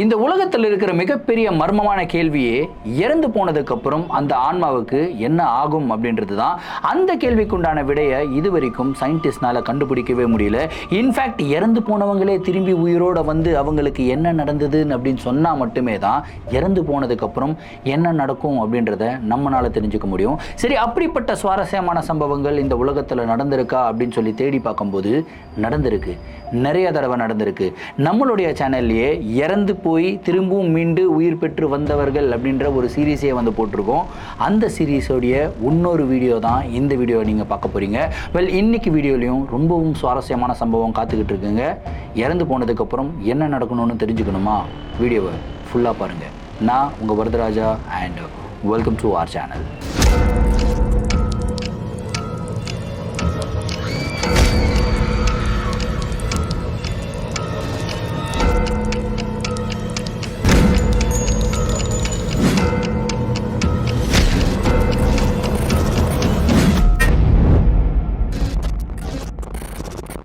இந்த உலகத்தில் இருக்கிற மிகப்பெரிய மர்மமான கேள்வியே இறந்து போனதுக்கு அப்புறம் அந்த ஆன்மாவுக்கு என்ன ஆகும் அப்படின்றது தான் அந்த கேள்விக்குண்டான விடையை இதுவரைக்கும் சயின்டிஸ்ட்னால கண்டுபிடிக்கவே முடியல. இன்ஃபேக்ட் இறந்து போனவங்களே திரும்பி உயிரோட வந்து அவங்களுக்கு என்ன நடந்ததுன்னு அப்படின்னு சொன்னால் மட்டுமே தான் இறந்து போனதுக்கு அப்புறம் என்ன நடக்கும் அப்படின்றத நம்மளால தெரிஞ்சுக்க முடியும். சரி அப்படிப்பட்ட சுவாரஸ்யமான சம்பவங்கள் இந்த உலகத்தில் நடந்திருக்கா அப்படின்னு சொல்லி தேடி பார்க்கும்போது நடந்திருக்கு. நிறைய தடவை நடந்திருக்கு. நம்மளுடைய சேனல்லையே இறந்து போய் திரும்பவும் மீண்டு உயிர் பெற்று வந்தவர்கள் அப்படின்ற ஒரு சீரீஸே வந்து போட்டிருக்கோம். அந்த சீரீஸோடைய இன்னொரு வீடியோ தான் இந்த வீடியோ நீங்கள் பார்க்க போகிறீங்க வெல் இன்னைக்கு வீடியோலையும் ரொம்பவும் சுவாரஸ்யமான சம்பவம் காத்துக்கிட்டு இருக்குங்க. இறந்து போனதுக்கப்புறம் என்ன நடக்கணும்னு தெரிஞ்சுக்கணுமா? வீடியோவை ஃபுல்லாக பாருங்கள் நான் உங்கள் Varadaraja and welcome to our channel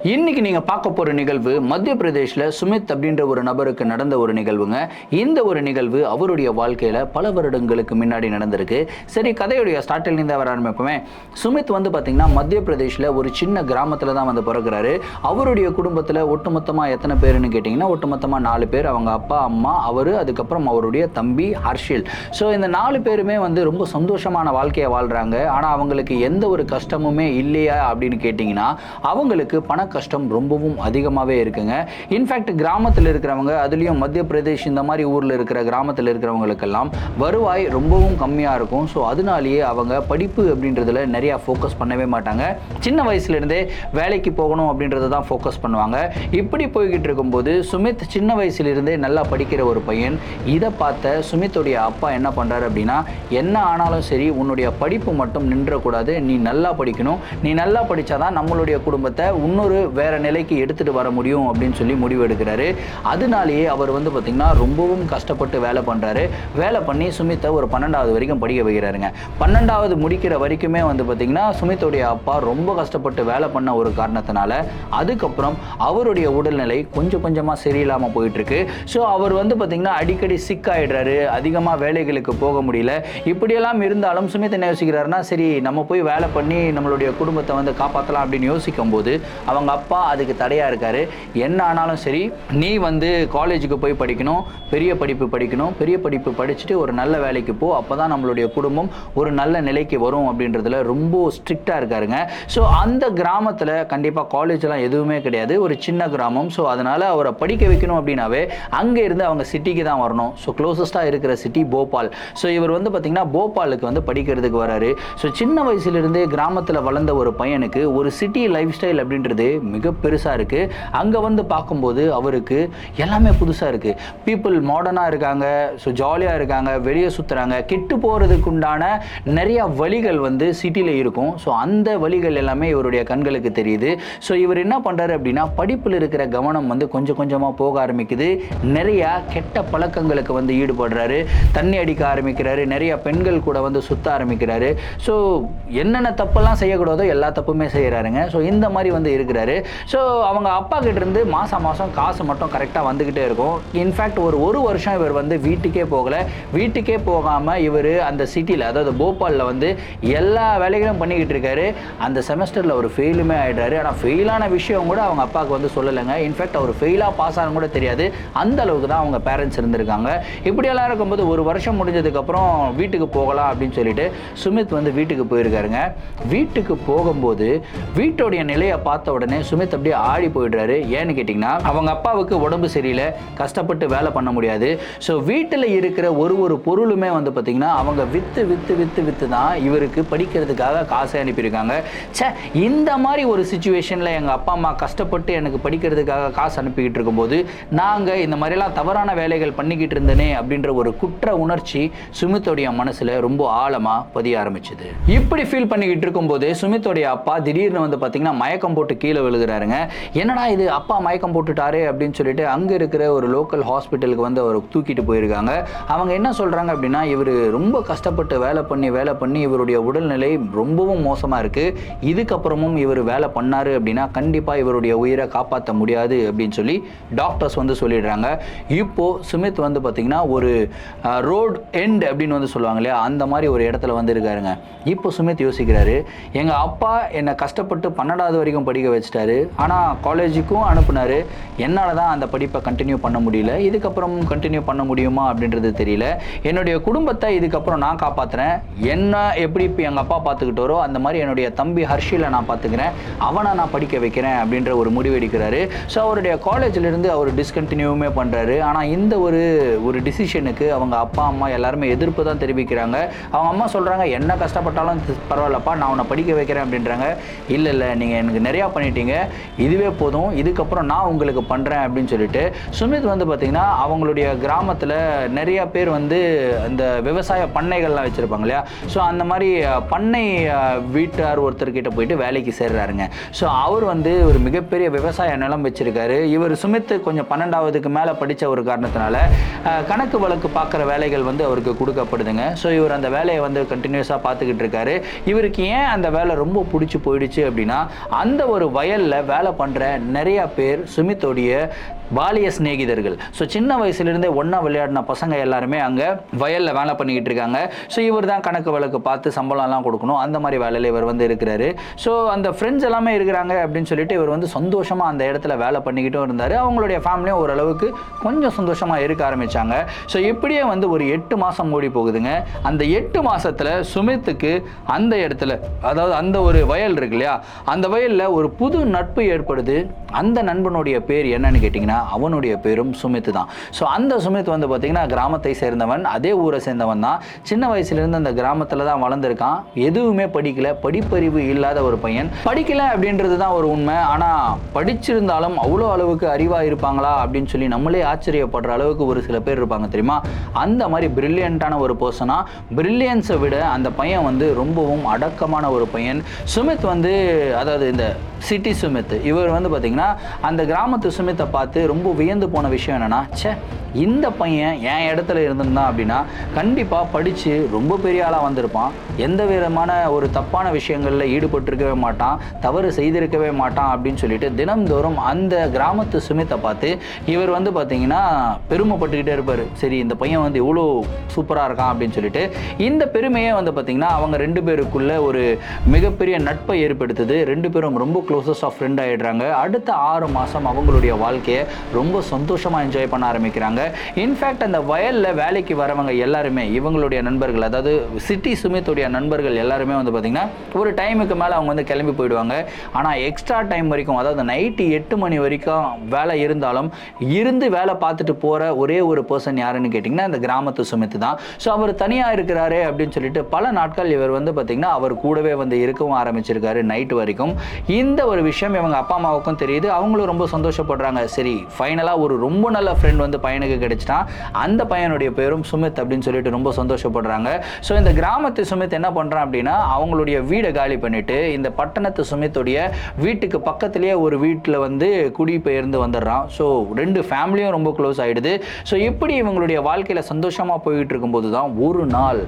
இன்னைக்கு நீங்க பார்க்க போற நிகழ்வு மத்திய பிரதேஷில் சுமித் அப்படின்ற ஒரு நபருக்கு நடந்த ஒரு நிகழ்வுங்க. இந்த ஒரு நிகழ்வு அவருடைய வாழ்க்கையில பல வருடங்களுக்கு முன்னாடி நடந்திருக்கு. சரி கதையுடைய ஸ்டார்டில் இருந்து வர ஆரம்பிப்போமே. சுமித் வந்து பாத்தீங்கன்னா மத்திய பிரதேஷில் ஒரு சின்ன கிராமத்துல தான் வந்து பிறகுறாரு அவருடைய குடும்பத்துல ஒட்டுமொத்தமா எத்தனை பேருன்னு கேட்டிங்கன்னா ஒட்டுமொத்தமா நாலு பேர். அவங்க அப்பா அம்மா அவரு அதுக்கப்புறம் அவருடைய தம்பி ஹர்ஷில். ஸோ இந்த நாலு பேருமே வந்து ரொம்ப சந்தோஷமான வாழ்க்கையை வாழ்றாங்க. ஆனா அவங்களுக்கு எந்த ஒரு கஷ்டமுமே இல்லையா அப்படின்னு கேட்டிங்கன்னா அவங்களுக்கு பண கஷ்டம் ரொம்பவும் அதிகமாகவே இருக்குங்க. இன்ஃபேக்ட் கிராமத்தில் இருக்கிறவங்க அதுலேயும் மத்திய பிரதேஷ் இந்த மாதிரி ஊரில் இருக்கிற கிராமத்தில் இருக்கிறவங்களுக்கெல்லாம் வருவாய் ரொம்பவும் கம்மியாக இருக்கும். ஸோ அதனாலேயே அவங்க படிப்பு அப்படின்றதுல நிறையா ஃபோக்கஸ் பண்ணவே மாட்டாங்க. சின்ன வயசுலேருந்தே வேலைக்கு போகணும் அப்படின்றத தான் ஃபோக்கஸ் பண்ணுவாங்க. இப்படி போய்கிட்டு இருக்கும்போது சுமித் சின்ன வயசுலேருந்தே நல்லா படிக்கிற ஒரு பையன். இதை பார்த்த சுமித்துடைய அப்பா என்ன பண்ணுறாரு அப்படின்னா என்ன ஆனாலும் சரி உன்னுடைய படிப்பு மட்டும் நின்றக்கூடாது. நீ நல்லா படிக்கணும். நீ நல்லா படித்தாதான் நம்மளுடைய குடும்பத்தை இன்னொரு வேற நிலைக்கு எடுத்துட்டு வர முடியும் அப்படின்னு சொல்லி முடிவு எடுக்கிறாரு. அதனாலேயே அவர் வந்து பார்த்திங்கன்னா ரொம்பவும் கஷ்டப்பட்டு வேலை பண்ணுறாரு வேலை பண்ணி சுமித்தை ஒரு பன்னெண்டாவது வரைக்கும் படிக்க வைக்கிறாருங்க. பன்னெண்டாவது முடிக்கிற வரைக்குமே வந்து பார்த்திங்கன்னா சுமித்துடைய அப்பா ரொம்ப கஷ்டப்பட்டு வேலை பண்ண ஒரு காரணத்தினால அதுக்கப்புறம் அவருடைய உடல்நிலை கொஞ்சம் கொஞ்சமாக சரியில்லாமல் போயிட்டு இருக்கு ஸோ அவர் வந்து பார்த்திங்கன்னா அடிக்கடி சிக் ஆயிடுறாரு. அதிகமாக வேலைகளுக்கு போக முடியல. இப்படியெல்லாம் இருந்தாலும் சுமித் என்ன யோசிக்கிறாருன்னா சரி நம்ம போய் வேலை பண்ணி நம்மளுடைய குடும்பத்தை வந்து காப்பாற்றலாம் அப்படின்னு யோசிக்கும் போது அவங்க அப்பா அதுக்கு தடையாக இருக்காரு. என்ன ஆனாலும் சரி நீ வந்து காலேஜுக்கு போய் படிக்கணும் பெரிய படிப்பு படிக்கணும் பெரிய படிப்பு படிச்சுட்டு ஒரு நல்ல வேலைக்கு போ அப்போ தான் நம்மளுடைய குடும்பம் ஒரு நல்ல நிலைக்கு வரும் அப்படின்றதுல ரொம்ப ஸ்ட்ரிக்டாக இருக்காருங்க. ஸோ அந்த கிராமத்தில் கண்டிப்பாக காலேஜ்லாம் எதுவுமே கிடையாது. ஒரு சின்ன கிராமம். ஸோ அதனால் அவரை படிக்க வைக்கணும் அப்படின்னாவே அங்கே இருந்து அவங்க சிட்டிக்கு தான் வரணும். ஸோ க்ளோசஸ்ட்டாக இருக்கிற சிட்டி போபால். ஸோ இவர் வந்து பார்த்திங்கன்னா போபாலுக்கு வந்து படிக்கிறதுக்கு வராரு. ஸோ சின்ன வயசுலேருந்தே கிராமத்தில் வளர்ந்த ஒரு பையனுக்கு ஒரு சிட்டி லைஃப் ஸ்டைல் அப்படின்றது மிக பெருசாக இருக்குது அங்கே வந்து பார்க்கும்போது அவருக்கு எல்லாமே புதுசாக இருக்குது பீப்புள் மாடர்னாக இருக்காங்க ஸோ ஜாலியாக இருக்காங்க வெளியே சுற்றுறாங்க கெட்டு போகிறதுக்கு உண்டான நிறைய வழிகள் வந்து சிட்டியில் இருக்கும். ஸோ அந்த வழிகள் எல்லாமே இவருடைய கண்களுக்கு தெரியுது. ஸோ இவர் என்ன பண்ணுறாரு அப்படின்னா படிப்பில் இருக்கிற கவனம் வந்து கொஞ்சம் கொஞ்சமாக போக ஆரம்பிக்குது. நிறையா கெட்ட பழக்கங்களுக்கு வந்து ஈடுபடுறாரு. தண்ணி அடிக்க ஆரம்பிக்கிறாரு. நிறையா பெண்கள் கூட வந்து சுத்த ஆரம்பிக்கிறாரு. ஸோ என்னென்ன தப்பெல்லாம் செய்யக்கூடாதோ எல்லா தப்புமே செய்கிறாருங்க ஸோ இந்த மாதிரி வந்து இருக்கிறாரு. ஸோ அவங்க அப்பா கிட்டேருந்து மாதம் மாதம் காசு மட்டும் கரெக்டாக வந்துக்கிட்டே இருக்கும். இன்ஃபேக்ட் ஒரு ஒரு வருஷம் இவர் வந்து வீட்டுக்கே போகலை. வீட்டுக்கே போகாமல் இவர் அந்த சிட்டியில் அதாவது போபாலில் வந்து எல்லா வேலைகளும் பண்ணிக்கிட்டு இருக்காரு. அந்த செமஸ்டரில் அவர் ஃபெயிலுமே ஆகிடுறாரு ஆனால் ஃபெயிலான விஷயம் கூட அவங்க அப்பாவுக்கு வந்து சொல்லலைங்க. இன்ஃபேக்ட் அவர் ஃபெயிலாக பாஸ் ஆகும் கூட தெரியாது. அந்த அளவுக்கு தான் அவங்க பேரண்ட்ஸ் இருந்திருக்காங்க. இப்படியெல்லாம் இருக்கும்போது ஒரு வருஷம் முடிஞ்சதுக்கப்புறம் வீட்டுக்கு போகலாம் அப்படின்னு சொல்லிட்டு சுமித் வந்து வீட்டுக்கு போயிருக்காருங்க. வீட்டுக்கு போகும்போது வீட்டுடைய நிலையை பார்த்த உடனே சுமித் அப்படியே ஆடி போயிடுறாரு. ஏன்னு கேட்டிங்கன்னா அவங்க அப்பாவுக்கு உடம்பு சரியில்லை கஷ்டப்பட்டு வேலை பண்ண முடியாது. ஸோ வீட்டில் இருக்கிற ஒரு ஒரு பொருளுமே வந்து பார்த்திங்கன்னா அவங்க விற்று விற்று விற்று விற்று தான் இவருக்கு படிக்கிறதுக்காக காசை அனுப்பியிருக்காங்க. ச்சே இந்த மாதிரி ஒரு சுச்சுவேஷனில் எங்கள் அப்பா அம்மா கஷ்டப்பட்டு எனக்கு படிக்கிறதுக்காக காசு அனுப்பிக்கிட்டு இருக்கும்போது நாங்கள் இந்த மாதிரிலாம் தவறான வேலைகள் பண்ணிக்கிட்டு இருந்தனே அப்படின்ற ஒரு குற்ற உணர்ச்சி சுமித்தோடைய மனசில் ரொம்ப ஆழமாக பதிய ஆரம்பிச்சுது. இப்படி ஃபீல் பண்ணிக்கிட்டு இருக்கும்போது சுமித்தோடைய அப்பா திடீர்னு வந்து பார்த்தீங்கன்னா மயக்கம் போட்டு கீழே சொல்லுகிறாருங்க. என்னடா இது அப்பா மயக்கம் போட்டுட்டாரு அப்படின்னு சொல்லிட்டு அங்கே இருக்கிற ஒரு லோக்கல் ஹாஸ்பிட்டலுக்கு வந்து அவர் தூக்கிட்டு போயிருக்காங்க. அவங்க என்ன சொல்கிறாங்க அப்படின்னா இவர் ரொம்ப கஷ்டப்பட்டு வேலை பண்ணி வேலை பண்ணி இவருடைய உடல்நிலை ரொம்பவும் மோசமாக இருக்குது இதுக்கப்புறமும் இவர் வேலை பண்ணாரு அப்படின்னா கண்டிப்பாக இவருடைய உயிரை காப்பாற்ற முடியாது அப்படின்னு சொல்லி டாக்டர்ஸ் வந்து சொல்லிடுறாங்க. இப்போ சுமித் வந்து பார்த்தீங்கன்னா ஒரு ரோட் எண்ட் அப்படின்னு வந்து சொல்லுவாங்க இல்லையா? அந்த மாதிரி ஒரு இடத்துல வந்து இருக்காருங்க. இப்போ சுமித் யோசிக்கிறாரு எங்கள் அப்பா என்னை கஷ்டப்பட்டு பன்னெண்டாவது வரைக்கும் படிக்க வச்சுட்டு வச்சிட்டாரு ஆனால் காலேஜுக்கும் அனுப்புனார். என்னால் தான் அந்த படிப்பை கண்டினியூ பண்ண முடியல. இதுக்கப்புறம் கண்டினியூ பண்ண முடியுமா அப்படின்றது தெரியல. என்னுடைய குடும்பத்தை இதுக்கப்புறம் நான் காப்பாற்றுறேன் என்ன எப்படி இப்போ எங்கள் அப்பா பார்த்துக்கிட்டாரோ அந்த மாதிரி என்னுடைய தம்பி ஹர்ஷில நான் பார்த்துக்கிறேன் அவனை நான் படிக்க வைக்கிறேன் அப்படின்ற ஒரு முடிவு எடுக்கிறாரு. ஸோ அவருடைய காலேஜிலேருந்து அவர் டிஸ்கண்டினியூவுமே பண்ணுறாரு ஆனால் இந்த ஒரு ஒரு டிசிஷனுக்கு அவங்க அப்பா அம்மா எல்லாருமே எதிர்ப்பு தான் தெரிவிக்கிறாங்க. அவங்க அம்மா சொல்கிறாங்க என்ன கஷ்டப்பட்டாலும் பரவாயில்லப்பா நான் உன்னை படிக்க வைக்கிறேன் அப்படின்றாங்க. இல்லை இல்லை நீங்கள் எனக்கு நிறையா பண்ணிட்டீங்க. இதுவே போதும். இதுக்கப்புறம் நான் உங்களுக்கு பண்ணுறேன் அப்படின்னு சொல்லிட்டு. சுமித் வந்து பார்த்திங்கன்னா அவங்களுடைய கிராமத்தில் நிறைய பேர் வந்து அந்த விவசாய பண்ணைகள்லாம் வச்சுருப்பாங்க இல்லையா? ஸோ அந்த மாதிரி பண்ணை வீட்டார் ஒருத்தர்கிட்ட போயிட்டு வேலைக்கு சேர்றாருங்க. ஸோ அவர் வந்து ஒரு மிகப்பெரிய விவசாய நிலம் வச்சிருக்காரு. இவர் சுமித் கொஞ்சம் பன்னெண்டாவதுக்கு மேலே படித்த ஒரு காரணத்தினால கணக்கு வழக்கு பார்க்குற வேலைகள் வந்து அவருக்கு கொடுக்கப்படுதுங்க. ஸோ இவர் அந்த வேலையை வந்து கண்டினியூஸாக பார்த்துக்கிட்டு இருக்காரு. இவருக்கு ஏன் அந்த வேலை ரொம்ப பிடிச்சி போயிடுச்சு அப்படின்னா அந்த ஒரு வயல் வயலில் வேலை பண்ணுற நிறையா பேர் சுமித்தோடைய பாலிய சிநேகிதர்கள். ஸோ சின்ன வயசுலேருந்தே ஒன்றா விளையாடின பசங்க எல்லாருமே அங்கே வயலில் வேலை பண்ணிக்கிட்டு இருக்காங்க. ஸோ இவர் தான் கணக்கு வழக்கு பார்த்து சம்பளம்லாம் கொடுக்கணும். அந்த மாதிரி வேலையில் இவர் வந்து இருக்கிறாரு. ஸோ அந்த ஃப்ரெண்ட்ஸ் எல்லாமே இருக்கிறாங்க அப்படின்னு சொல்லிட்டு இவர் வந்து சந்தோஷமாக அந்த இடத்துல வேலை பண்ணிக்கிட்டும் இருந்தார். அவங்களுடைய ஃபேமிலியும் ஓரளவுக்கு கொஞ்சம் சந்தோஷமாக இருக்க ஆரம்பித்தாங்க ஸோ இப்படியே வந்து ஒரு எட்டு மாதம் ஓடி போகுதுங்க. அந்த எட்டு மாசத்துல சுமித்துக்கு அந்த இடத்துல அதாவது அந்த ஒரு வயல் இருக்கு இல்லையா? அந்த வயலில் ஒரு புது நட்பு ஏற்படுது அந்த நண்பனுடைய பேர் என்னன்னு கேட்டிங்கன்னா அவனுடைய பேரும் சுமித் தான். ஸோ அந்த சுமித் வந்து பார்த்திங்கன்னா கிராமத்தை சேர்ந்தவன் அதே ஊரை சேர்ந்தவன் தான். சின்ன வயசுலேருந்து அந்த கிராமத்தில் தான் வளர்ந்துருக்கான். எதுவுமே படிக்கல படிப்பறிவு இல்லாத ஒரு பையன். படிக்கல அப்படின்றது தான் ஒரு உண்மை. ஆனால் படிச்சிருந்தாலும் அவ்வளோ அளவுக்கு அறிவாக இருப்பாங்களா அப்படின்னு சொல்லி நம்மளே ஆச்சரியப்படுற அளவுக்கு ஒரு சில பேர் இருப்பாங்க தெரியுமா? அந்த மாதிரி பிரில்லியண்ட்டான ஒரு பர்சனாக பிரில்லியன்ஸை விட அந்த பையன் வந்து ரொம்பவும் அடக்கமான ஒரு பையன். சுமித் வந்து அதாவது இந்த சிட்டி சுமித் இவர் வந்து பார்த்திங்கன்னா அந்த கிராமத்து சுமித்தை பார்த்து ரொம்ப வியந்து போன விஷயம் என்னென்னா ச்சே இந்த பையன் என் இடத்துல இருந்திருந்தான் அப்படின்னா கண்டிப்பாக படித்து ரொம்ப பெரிய ஆளாக வந்திருப்பான். எந்த விதமான ஒரு தப்பான விஷயங்களில் ஈடுபட்டிருக்கவே மாட்டான் தவறு செய்திருக்கவே மாட்டான் அப்படின்னு சொல்லிட்டு தினம்தோறும் அந்த கிராமத்து சுமித்தை பார்த்து இவர் வந்து பார்த்தீங்கன்னா பெருமைப்பட்டுக்கிட்டே இருப்பார். சரி இந்த பையன் வந்து இவ்வளோ சூப்பராக இருக்கான் அப்படின்னு சொல்லிட்டு. இந்த பெருமையே வந்து பார்த்தீங்கன்னா அவங்க ரெண்டு பேருக்குள்ள ஒரு மிகப்பெரிய நட்பை ஏற்படுத்துது. ரெண்டு பேரும் ரொம்ப க்ளோசஸ்ட் ஆஃப் ஃப்ரெண்ட் ஆகிடுறாங்க அடுத்த ஆறு மாதம் அவங்களுடைய வாழ்க்கையை ரொம்ப சந்தோஷமாக என்ஜாய் பண்ண ஆரம்பிக்கிறாங்க. இன்ஃபேக்ட் அந்த வயலில் வேலைக்கு வரவங்க எல்லாருமே இவங்களுடைய நண்பர்கள் அதாவது சிட்டி சுமித்துடைய நண்பர்கள் எல்லாருமே வந்து பார்த்திங்கன்னா ஒரு டைமுக்கு மேலே அவங்க வந்து கிளம்பி போயிடுவாங்க. ஆனால் எக்ஸ்ட்ரா டைம் வரைக்கும் அதாவது நைட்டு எட்டு மணி வரைக்கும் வேலை இருந்தாலும் இருந்து வேலை பார்த்துட்டு போகிற ஒரே ஒரு பர்சன் யாருன்னு கேட்டிங்கன்னா இந்த கிராமத்து சுமித்து தான். ஸோ அவர் தனியாக இருக்கிறாரு அப்படின்னு சொல்லிட்டு பல நாட்கள் இவர் வந்து பார்த்திங்கன்னா அவர் கூடவே வந்து இருக்கவும் ஆரம்பிச்சிருக்காரு நைட்டு வரைக்கும். இந்த ஒரு விஷயம் இவங்க அப்பா அம்மாவுக்கும் தெரியுது. அவங்களும் ரொம்ப சந்தோஷப்படுறாங்க. சரி ஃபைனலாக ஒரு ரொம்ப நல்ல ஃப்ரெண்ட் வந்து பையனுக்கு கிடைச்சிட்டான். அந்த பையனுடைய பேரும் சுமித் அப்படின்னு சொல்லிட்டு ரொம்ப சந்தோஷப்படுறாங்க. ஸோ இந்த கிராமத்து சுமித் என்ன பண்ணுறான் அப்படின்னா அவங்களுடைய வீடை காலி பண்ணிட்டு இந்த பட்டணத்து சுமித்துடைய வீட்டுக்கு பக்கத்துலேயே ஒரு வீட்டில் வந்து குடிபெயர்ந்து வந்துடுறான். ஸோ ரெண்டு ஃபேமிலியும் ரொம்ப க்ளோஸ் ஆகிடுது ஸோ இப்படி இவங்களுடைய வாழ்க்கையில் சந்தோஷமாக போயிட்டு இருக்கும்போது தான் ஒரு நாள்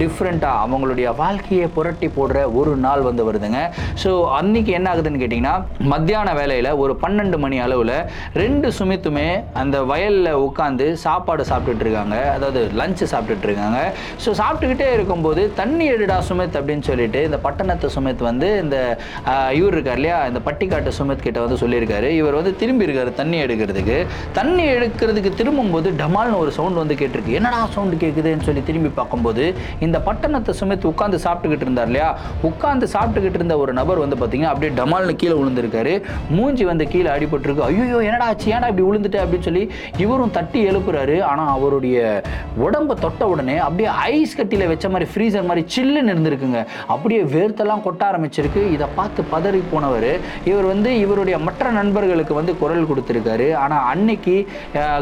டிஃப்ரெண்ட்டாக அவங்களுடைய வாழ்க்கையை புரட்டி போடுற ஒரு நாள் வந்து வருதுங்க. ஸோ அன்னைக்கு என்ன ஆகுதுன்னு கேட்டிங்கன்னா மத்தியான வேலையில் ஒரு பன்னெண்டு மணி அளவில் ரெண்டு சுமித்துமே அந்த வயலில் உட்காந்து சாப்பாடு சாப்பிட்டுட்டு இருக்காங்க. அதாவது லஞ்சு சாப்பிட்டுட்டு இருக்காங்க. ஸோ சாப்பிட்டுக்கிட்டே இருக்கும்போது தண்ணி எடுடா சுமித் அப்படின்னு சொல்லிட்டு இந்த பட்டணத்து சுமித் வந்து இந்த இவர் இருக்கார் இல்லையா? இந்த பட்டிக்காட்டு சுமித் கிட்ட வந்து சொல்லியிருக்காரு. இவர் வந்து திரும்பி இருக்காரு தண்ணி எடுக்கிறதுக்கு. தண்ணி எடுக்கிறதுக்கு திரும்பும்போது டமால்னு ஒரு சவுண்ட் வந்து கேட்டிருக்கு. என்னடா சவுண்டு கேட்குதுன்னு சொல்லி திரும்பி பார்க்கும்போது இந்த பட்டணத்தை சுமித் உட்காந்து சாப்பிட்டுக்கிட்டு இருந்தார் இல்லையா? உட்காந்து சாப்பிட்டுக்கிட்டு இருந்த ஒரு நபர் வந்து பார்த்தீங்கன்னா அப்படியே டமால் காலில் கீழே விழுந்திருக்காரு. மூஞ்சி வந்து கீழே அடிபட்டிருக்கு. ஐயோ என்னடா ஆச்சு? ஏன்டா இப்படி விழுந்துட்டு? அப்படின்னு சொல்லி இவரும் தட்டி எழுப்புறாரு. ஆனால் அவருடைய உடம்பை தொட்ட உடனே அப்படியே ஐஸ் கட்டியில் வச்ச மாதிரி ஃப்ரீசர் மாதிரி சில்லுன்னு இருந்திருக்குங்க. அப்படியே வேர்த்தெல்லாம் கொட்ட ஆரம்பிச்சிருக்கு. இதை பார்த்து பதறி போனவர். இவர் வந்து இவருடைய மற்ற நண்பர்களுக்கு வந்து குரல் கொடுத்துருக்காரு. ஆனால் அன்னைக்கு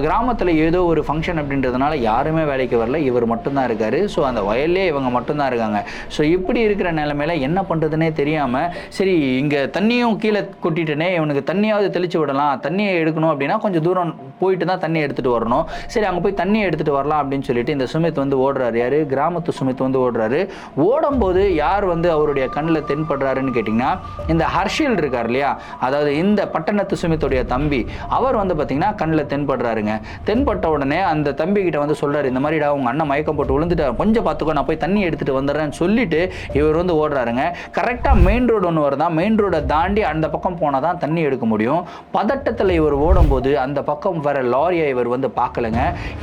கிராமத்தில் ஏதோ ஒரு ஃபங்க்ஷன் அப்படின்றதுனால யாருமே வேலைக்கு வரல. இவர் மட்டும்தான் இருக்காரு. ஸோ அந்த வயல்லே இவங்க மட்டும்தான் இருக்காங்க. ஸோ இப்படி இருக்கிற நிலைமையில என்ன பண்ணுறதுனே தெரியாமல் சரி இங்கே தண்ணி தண்ணியும் கீழே கொட்டிட்டனே இவனுக்கு தண்ணியாவது தெளிச்சு விடலாம். தண்ணியை எடுக்கணும் அப்படின்னா கொஞ்சம் தூரம் போயிட்டு தான் தண்ணி எடுத்துகிட்டு வரணும். சரி அங்கே போய் தண்ணியை எடுத்துகிட்டு வரலாம் அப்படின்னு சொல்லிட்டு இந்த சுமித் வந்து ஓடுறாரு. யார்? கிராமத்து சுமித் வந்து ஓடுறாரு. ஓடும்போது யார் வந்து அவருடைய கண்ணில் தென்படுறாருன்னு கேட்டிங்கன்னா இந்த ஹர்ஷில் இருக்கார் இல்லையா? அதாவது இந்த பட்டணத்து சுமித்துடைய தம்பி. அவர் வந்து பார்த்தீங்கன்னா கண்ணில் தென்படுறாருங்க. தென்பட்ட உடனே அந்த தம்பி கிட்ட வந்து சொல்றாரு இந்த மாதிரிடா உங்க அண்ணன் மயக்கம் போட்டு விழுந்துட்டு கொஞ்சம் பார்த்துக்கோ நான் போய் தண்ணி எடுத்துட்டு வந்துடுறேன்னு சொல்லிட்டு இவர் வந்து ஓடுறாருங்க. கரெக்டாக மெயின் ரோடு ஒன்று வருதான் மெயின் ரோடை தாண்டி அந்த பக்கம் போனால் தான் தண்ணி எடுக்க முடியும். பதட்டத்தில் இவர் ஓடும்போது அந்த பக்கம் வர லாரியை இவர் வந்து பார்க்கலங்க.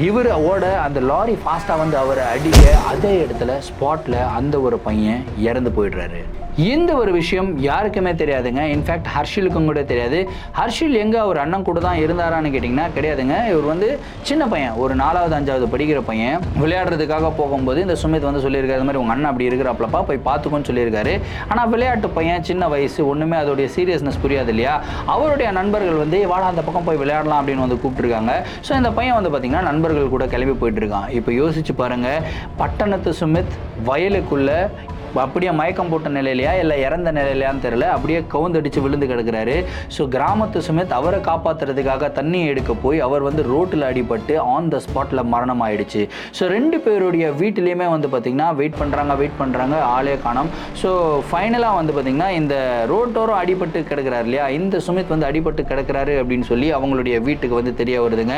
இவர் ஓட அந்த லாரி ஃபாஸ்ட்டாக வந்து அவரை அடிக்க அதே இடத்துல ஸ்பாட்டில் அந்த ஒரு பையன் இறந்து போயிடுறாரு. இந்த ஒரு விஷயம் யாருக்குமே தெரியாதுங்க. இன்ஃபேக்ட் ஹர்ஷிலுக்கும் கூட தெரியாது. ஹர்ஷில் எங்கே அவர் அண்ணன் கூட தான் இருந்தாரான்னு கேட்டிங்கன்னா கிடையாதுங்க. இவர் வந்து சின்ன பையன் ஒரு நாலாவது அஞ்சாவது படிக்கிற பையன். விளையாடுறதுக்காக போகும்போது இந்த சுமித் வந்து சொல்லியிருக்காரு மாதிரி உங்கள் அண்ணன் அப்படி இருக்கிறாப்லப்பா போய் பார்த்துக்கோன்னு சொல்லியிருக்காரு. ஆனால் விளையாட்டு பையன் சின்ன வயசு ஒன்றுமே அதோடைய சீரியஸ்னஸ் புரியாது இல்லையா? அவருடைய நண்பர்கள் வந்து வாடா அந்த பக்கம் போய் விளையாடலாம் அப்படின்னு வந்து கூப்பிட்டுருக்காங்க. ஸோ இந்த பையன் வந்து பார்த்திங்கன்னா நண்பர்கள் கூட கிளம்பி போயிட்டு இருக்கான். இப்போ யோசிச்சு பாருங்கள் பட்டணத்து சுமித் வயலுக்குள்ள அப்படியே மயக்கம் போட்ட நிலையிலையா இல்லை இறந்த நிலையிலையான்னு தெரியல. அப்படியே கவுந்தடிச்சு விழுந்து கிடக்கிறாரு. ஸோ கிராமத்து சுமித் அவரை காப்பாற்றுறதுக்காக தண்ணி எடுக்க போய் அவர் வந்து ரோட்டில் அடிபட்டு ஆன் த ஸ்பாட்டில் மரணம் ஆயிடுச்சு. ஸோ ரெண்டு பேருடைய வீட்டிலையுமே வந்து பார்த்திங்கன்னா வெயிட் பண்ணுறாங்க வெயிட் பண்ணுறாங்க ஆளே காணோம். ஸோ ஃபைனலாக வந்து பார்த்திங்கன்னா இந்த ரோட்டோரம் அடிபட்டு கிடக்கிறார் இல்லையா? இந்த சுமித் வந்து அடிபட்டு கிடக்கிறாரு அப்படின்னு சொல்லி அவங்களுடைய வீட்டுக்கு வந்து தெரிய வருதுங்க.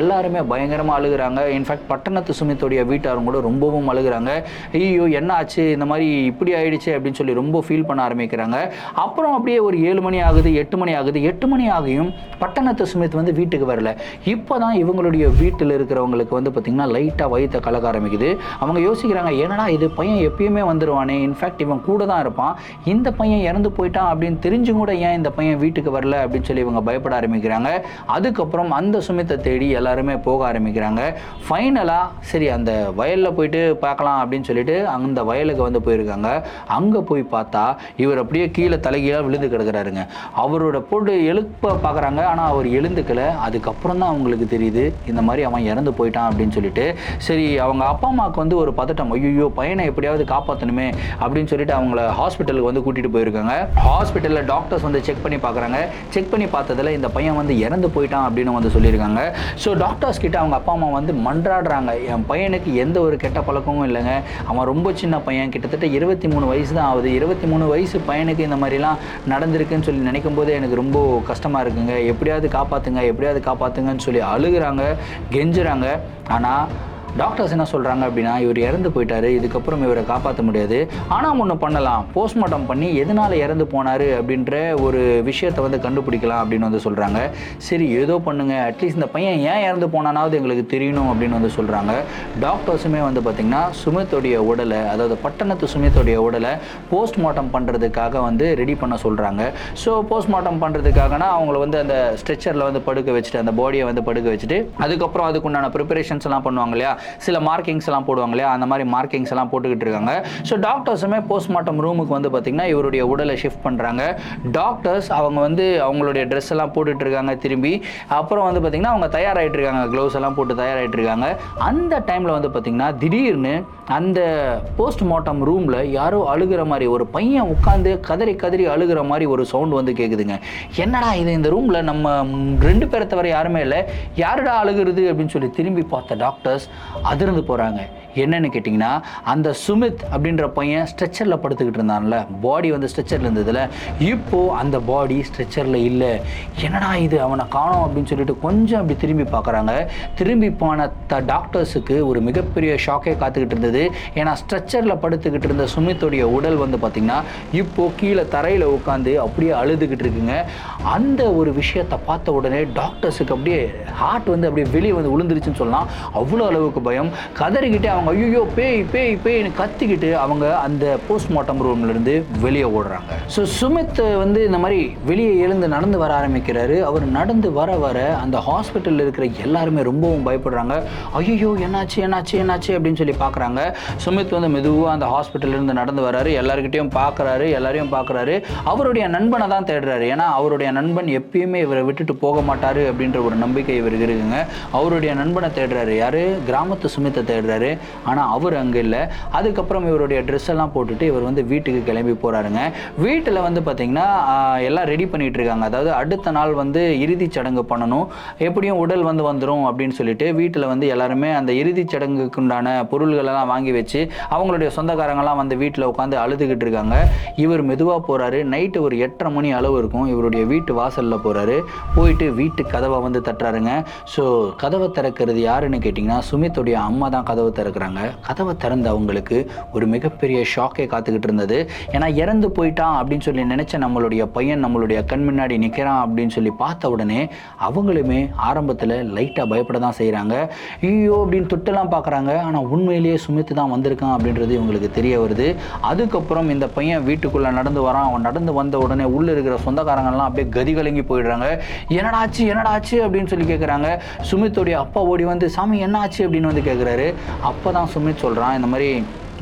எல்லாருமே பயங்கரமாக அழுகுறாங்க. இன்ஃபேக்ட் பட்டணத்து சுமித்துடைய வீட்டாரும் கூட ரொம்பவும் அழுகுறாங்க. ஐயோ என்ன ஆச்சு? இந்த மாதிரி இப்படி ஆயிடுச்சு அப்படின்னு சொல்லி ரொம்ப ஃபீல் பண்ண ஆரம்பிக்கிறாங்க. அப்புறம் அப்படியே ஒரு ஏழு மணி ஆகுது எட்டு மணி ஆகுது எட்டு மணி ஆகியும் பட்டணத்து சுமித் வந்து வீட்டுக்கு வரல. இப்போ தான் இவங்களுடைய வீட்டில் இருக்கிறவங்களுக்கு வந்து பார்த்திங்கன்னா லைட்டாக வயிற்றை கலக்க ஆரம்பிக்குது. அவங்க யோசிக்கிறாங்க என்னடா இது? பையன் எப்பயுமே வந்துடுவானே இன்ஃபேக்ட் இவன் கூட தான் இருப்பான். இந்த பையன் இறந்து போயிட்டான் அப்படின்னு தெரிஞ்சும் கூட ஏன் இந்த பையன் வீட்டுக்கு வரல? அப்படின்னு சொல்லி இவங்க பயப்பட ஆரம்பிக்கிறாங்க. அதுக்கப்புறம் அந்த சுமித்தை தேடி எல்லாருமே போக ஆரம்பிக்கிறாங்க. ஃபைனலாக சரி அந்த வயலில் போயிட்டு பார்க்கலாம் அப்படின்னு சொல்லிட்டு அந்த வயலுக்கு வந்து போயிருக்காங்க அங்கே போய் பார்த்தா இவர் அப்படியே கீழே தலைகீழாக விழுந்து கிடக்குறாருங்க. அவரோட பொண்ணு எழுப்ப பார்க்குறாங்க ஆனால் அவர் எழுந்துக்கல. அதுக்கப்புறம் தான் அவங்களுக்கு தெரியுது இந்த மாதிரி அவன் இறந்து போயிட்டான் அப்படின்னு சொல்லிட்டு. சரி அவங்க அப்பா அம்மாவுக்கு வந்து ஒரு பதட்டம். ஐயோ பையனை எப்படியாவது காப்பாற்றணுமே அப்படின்னு சொல்லிட்டு அவங்கள ஹாஸ்பிட்டலுக்கு வந்து கூட்டிகிட்டு போயிருக்காங்க. ஹாஸ்பிட்டலில் டாக்டர்ஸ் வந்து செக் பண்ணி பார்க்குறாங்க செக் பண்ணி பார்த்ததில் இந்த பையன் வந்து இறந்து போயிட்டான் அப்படின்னு வந்து சொல்லியிருக்காங்க. ஸோ டாக்டர்ஸ் கிட்ட அவங்க அப்பா அம்மா வந்து மன்றாடுறாங்க. என் பையனுக்கு எந்த ஒரு கெட்ட பழக்கமும் இல்லைங்க. அவன் ரொம்ப சின்ன பையன். கிட்டத்தட்ட இருபத்தி மூணு வயசு தான் ஆகுது. இருபத்தி மூணு வயசு பையனுக்கு இந்த மாதிரிலாம் நடந்திருக்குன்னு சொல்லி நினைக்கும் போதே எனக்கு ரொம்ப கஷ்டமாக இருக்குங்க. எப்படியாவது காப்பாற்றுங்க எப்படியாவது காப்பாற்றுங்கன்னு சொல்லி அழுகுறாங்க கெஞ்சுறாங்க. ஆனால் டாக்டர்ஸ் என்ன சொல்கிறாங்க அப்படின்னா இவர் இறந்து போயிட்டாரு இதுக்கப்புறம் இவரை காப்பாற்ற முடியாது. ஆனால் ஒன்று பண்ணலாம். போஸ்ட்மார்ட்டம் பண்ணி எதனால் இறந்து போனார் அப்படின்ற ஒரு விஷயத்தை வந்து கண்டுபிடிக்கலாம் அப்படின்னு வந்து சொல்கிறாங்க சரி ஏதோ பண்ணுங்க. அட்லீஸ்ட் இந்த பையன் ஏன் இறந்து போனானாவது எங்களுக்கு தெரியணும் அப்படின்னு வந்து சொல்கிறாங்க டாக்டர்ஸுமே வந்து பார்த்திங்கன்னா சுமித்துடைய உடலை அதாவது பட்டணத்து சுமித்துடைய உடலை போஸ்ட்மார்ட்டம் பண்ணுறதுக்காக வந்து ரெடி பண்ண சொல்கிறாங்க ஸோ போஸ்ட்மார்ட்டம் பண்ணுறதுக்காகனா அவங்கள வந்து அந்த ஸ்ட்ரெச்சரில் வந்து படுக்க வச்சுட்டு அந்த பாடியை வந்து படுக்க வச்சுட்டு அதுக்கப்புறம் அதுக்குண்டான ப்ரிப்பரேஷன்ஸ் எல்லாம் பண்ணுவாங்க இல்லையா? சில மார்க்கிங்ஸ் எல்லாம் போடுவாங்க இல்லையா? அந்த மாதிரி மார்க்கிங்ஸ் எல்லாம் போட்டுக்கிட்டு இருக்காங்க. ஸோ டாக்டர்ஸுமே போஸ்ட்மார்ட்டம் ரூமுக்கு வந்து பார்த்திங்கன்னா இவருடைய உடலை ஷிஃப்ட் பண்ணுறாங்க டாக்டர்ஸ் அவங்க வந்து அவங்களுடைய ட்ரெஸ் எல்லாம் போட்டுட்டு இருக்காங்க திரும்பி. அப்புறம் வந்து பார்த்திங்கன்னா அவங்க தயாராகிட்டு இருக்காங்க. க்ளவுஸ் எல்லாம் போட்டு தயாராகிட்டு இருக்காங்க. அந்த டைமில் வந்து பார்த்திங்கன்னா திடீர்னு அந்த போஸ்ட்மார்ட்டம் ரூமில் யாரோ அழுகிற மாதிரி ஒரு பையன் உட்காந்து கதறி கதறி அழுகிற மாதிரி ஒரு சவுண்ட் வந்து கேட்குதுங்க என்னடா இது? இந்த ரூமில் நம்ம ரெண்டு பேரை தவிர யாருமே இல்லை. யாருடா அழுகிறது அப்படின்னு சொல்லி திரும்பி பார்த்த டாக்டர்ஸ் அதிர்ந்து போகிறாங்க என்னன்னு கேட்டிங்கன்னா அந்த சுமித் அப்படின்ற பையன் ஸ்ட்ரெச்சரில் படுத்துக்கிட்டு இருந்தான்ல. பாடி வந்து ஸ்ட்ரெச்சரில் இருந்ததுல. இப்போ அந்த பாடி ஸ்ட்ரெச்சரில் இல்லை. என்னடா இது அவனை காணோம் அப்படின்னு சொல்லிட்டு கொஞ்சம் அப்படி திரும்பி பார்க்குறாங்க. திரும்பி போன த டாக்டர்ஸுக்கு ஒரு மிகப்பெரிய ஷாக்கே காத்துக்கிட்டு இருந்தது. ஏன்னா ஸ்ட்ரெச்சரில் படுத்துக்கிட்டு இருந்த சுமித்துடைய உடல் வந்து பார்த்திங்கன்னா இப்போது கீழே தரையில் உட்காந்து அப்படியே அழுதுகிட்டு இருக்குங்க. அந்த ஒரு விஷயத்தை பார்த்த உடனே டாக்டர்ஸுக்கு அப்படியே ஹார்ட் வந்து அப்படியே வெளியே வந்து விழுந்துருச்சுன்னு சொல்லலாம். அவ்வளோ அளவுக்கு பயம். கதறிக்கிட்டே அவங்க ஐயோ பேய் பேய் பேய்னு கத்திக்கிட்டு அவங்க அந்த போஸ்ட்மார்ட்டம் ரூம்லேருந்து வெளியே ஓடுறாங்க. ஸோ சுமித் வந்து இந்த மாதிரி வெளியே எழுந்து நடந்து வர ஆரம்பிக்கிறாரு. அவர் நடந்து வர வர அந்த ஹாஸ்பிட்டலில் இருக்கிற எல்லாருமே ரொம்பவும் பயப்படுறாங்க. ஐயோ என்னாச்சு என்னாச்சு என்னாச்சு? அப்படின்னு சொல்லி பார்க்குறாங்க சுமித் வந்து மெதுவாக அந்த ஹாஸ்பிட்டல்லேருந்து நடந்து வராரு. எல்லாருக்கிட்டையும் பார்க்குறாரு எல்லாரையும் பார்க்குறாரு அவருடைய நண்பனை தான் தேடுறாரு. ஏன்னா அவருடைய நண்பன் எப்பயுமே இவரை விட்டுட்டு போக மாட்டார் அப்படின்ற ஒரு நம்பிக்கை இவருக்கு இருக்குங்க. அவருடைய நண்பனை தேடுறாரு. யார்? கிராமத்து சுமித்தை தேடுறாரு. ஆனால் அவர் அங்கே இல்லை. அதுக்கப்புறம் இவருடைய ட்ரெஸ் எல்லாம் போட்டுட்டு இவர் வந்து வீட்டுக்கு கிளம்பி போகிறாருங்க வீட்டில் வந்து பார்த்திங்கன்னா எல்லாம் ரெடி பண்ணிட்டு இருக்காங்க. அதாவது அடுத்த நாள் வந்து இறுதிச் சடங்கு பண்ணணும். எப்படியும் உடல் வந்து வந்துடும் அப்படின்னு சொல்லிட்டு வீட்டில் வந்து எல்லாருமே அந்த இறுதிச் சடங்குக்குண்டான பொருள்களெல்லாம் வாங்கி வச்சு அவங்களுடைய சொந்தக்காரங்கெல்லாம் வந்து வீட்டில் உட்காந்து அழுதுகிட்டு இருக்காங்க. இவர் மெதுவாக போகிறாரு நைட்டு ஒரு எட்டரை மணி அளவு இருக்கும். இவருடைய வீட்டு வாசலில் போகிறாரு போயிட்டு வீட்டு கதவை வந்து தட்டுறாருங்க. ஸோ கதவை திறக்கிறது யாருன்னு கேட்டிங்கன்னா சுமித்துடைய அம்மா தான் கதவை திறக்கிறாங்க. கதவை திறந்த அவங்களுக்கு ஒரு மிகப்பெரிய ஷாக்கே காத்துக்கிட்டு இருந்தது. ஏன்னா இறந்து போயிட்டான் அப்படின்னு சொல்லி நினச்ச நம்மளுடைய பையன் நம்மளுடைய கண் முன்னாடி நிற்கிறான் அப்படின்னு சொல்லி பார்த்த உடனே அவங்களுமே ஆரம்பத்தில் லைட்டாக பயப்பட தான் செய்கிறாங்க ஐயோ அப்படின்னு தொட்டெல்லாம் பார்க்குறாங்க ஆனால் உண்மையிலேயே சுமித்து தான் வந்திருக்கான் அப்படின்றது இவங்களுக்கு தெரிய வருது. அதுக்கப்புறம் இந்த பையன் வீட்டுக்குள்ளே நடந்து வரான். அவன் நடந்து வந்த உடனே உள்ளே இருக்கிற சொந்தக்காரங்கெல்லாம் அப்படியே கதி கலங்கி போயிடுறாங்க. என்னடாச்சு என்னடாச்சு? அப்படின்னு சொல்லி கேட்குறாங்க சுமித்துடைய அப்பா ஓடி வந்து சாமி என்ன ஆச்சு அப்படின்னு வந்து கேட்குறாரு அப்பா அப்போ தான் சுமித் சொல்கிறான் இந்த மாதிரி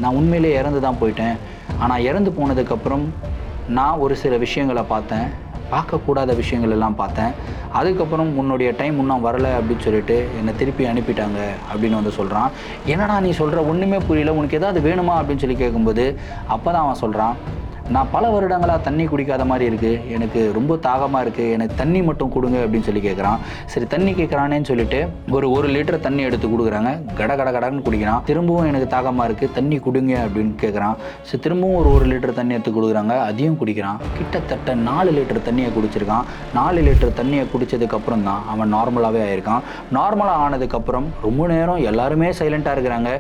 நான் உண்மையிலே இறந்து தான் போயிட்டேன். ஆனால் இறந்து போனதுக்கப்புறம் நான் ஒரு சில விஷயங்களை பார்த்தேன் பார்க்கக்கூடாத விஷயங்கள் எல்லாம் பார்த்தேன். அதுக்கப்புறம் உன்னுடைய டைம் இன்னும் வரலை அப்படின்னு சொல்லிட்டு என்னை திருப்பி அனுப்பிட்டாங்க அப்படின்னு வந்து சொல்கிறான் என்னடா நீ சொல்கிற ஒன்றுமே புரியல உனக்கு ஏதாவது வேணுமா அப்படின்னு சொல்லி கேட்கும்போது அப்போ தான் அவன் சொல்கிறான் நான் பல வருடங்களாக தண்ணி குடிக்காத மாதிரி இருக்குது எனக்கு ரொம்ப தாகமாக இருக்குது எனக்கு தண்ணி மட்டும் கொடுங்க அப்படின்னு சொல்லி கேட்குறான் சரி தண்ணி கேட்குறானேன்னு சொல்லிட்டு ஒரு ஒரு லிட்டர் தண்ணி எடுத்து கொடுக்குறாங்க. கட கட கடன்னு குடிக்கிறான். திரும்பவும் எனக்கு தாகமாக இருக்குது தண்ணி கொடுங்க அப்படின்னு கேட்குறான் சரி திரும்பவும் ஒரு ஒரு லிட்டர் தண்ணி எடுத்து கொடுக்குறாங்க. அதையும் குடிக்கிறான். கிட்டத்தட்ட நாலு லிட்டர் தண்ணியை குடிச்சிருக்கான். நாலு லிட்டர் தண்ணியை குடித்ததுக்கப்புறம் தான் அவன் நார்மலாகவே ஆயிருக்கான். நார்மலாக ஆனதுக்கப்புறம் ரொம்ப நேரம் எல்லாருமே சைலண்ட்டாக இருக்கிறாங்க.